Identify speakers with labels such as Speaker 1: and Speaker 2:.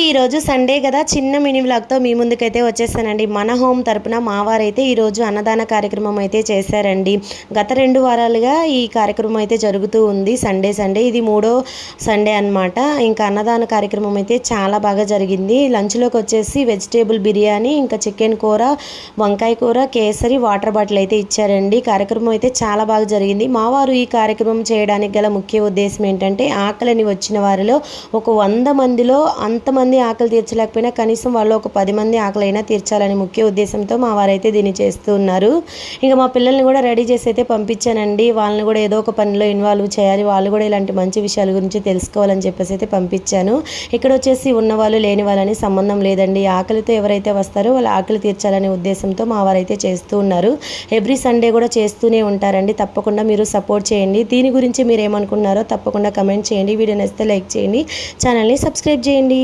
Speaker 1: అండి ఈరోజు సండే కదా చిన్న మినీ వ్లాగ్తో మీ ముందుకైతే వచ్చేసానండి మన హోమ్ తరపున మా వారైతే ఈరోజు అన్నదాన కార్యక్రమం అయితే చేశారండి. గత రెండు వారాలుగా ఈ కార్యక్రమం అయితే జరుగుతూ ఉంది. సండే సండే ఇది మూడో సండే అనమాట ఇంకా అన్నదాన కార్యక్రమం అయితే చాలా బాగా జరిగింది. లంచ్లోకి వచ్చేసి వెజిటేబుల్ బిర్యానీ ఇంకా చికెన్ కూర వంకాయ కూర కేసరి వాటర్ బాటిల్ అయితే ఇచ్చారండి. కార్యక్రమం అయితే చాలా బాగా జరిగింది. మావారు ఈ కార్యక్రమం చేయడానికి గల ముఖ్య ఉద్దేశం ఏంటంటే ఆకలిని వచ్చిన వారిలో ఒక వంద మందిలో అంతమంది ఆకలి తీర్చలేకపోయినా కనీసం వాళ్ళు ఒక పది మంది ఆకలి అయినా తీర్చాలని ముఖ్య ఉద్దేశంతో మా వారైతే దీన్ని చేస్తూ ఉన్నారు. ఇంకా మా పిల్లల్ని కూడా రెడీ చేసి అయితే పంపించానండి. వాళ్ళని కూడా ఏదో ఒక పనిలో ఇన్వాల్వ్ చేయాలి. వాళ్ళు కూడా ఇలాంటి మంచి విషయాల గురించి తెలుసుకోవాలని చెప్పేసి అయితే పంపించాను. ఇక్కడ వచ్చేసి ఉన్నవాళ్ళు లేని వాళ్ళని సంబంధం లేదండి. ఆకలితో ఎవరైతే వస్తారో వాళ్ళ ఆకలి తీర్చాలనే ఉద్దేశంతో మా వారైతే చేస్తూ ఉన్నారు. ఎవ్రీ సండే కూడా చేస్తూనే ఉంటారండి. తప్పకుండా మీరు సపోర్ట్ చేయండి. దీని గురించి మీరు ఏమనుకున్నారో తప్పకుండా కమెంట్ చేయండి. వీడియో నచ్చితే లైక్ చేయండి. ఛానల్ని సబ్స్క్రైబ్ చేయండి.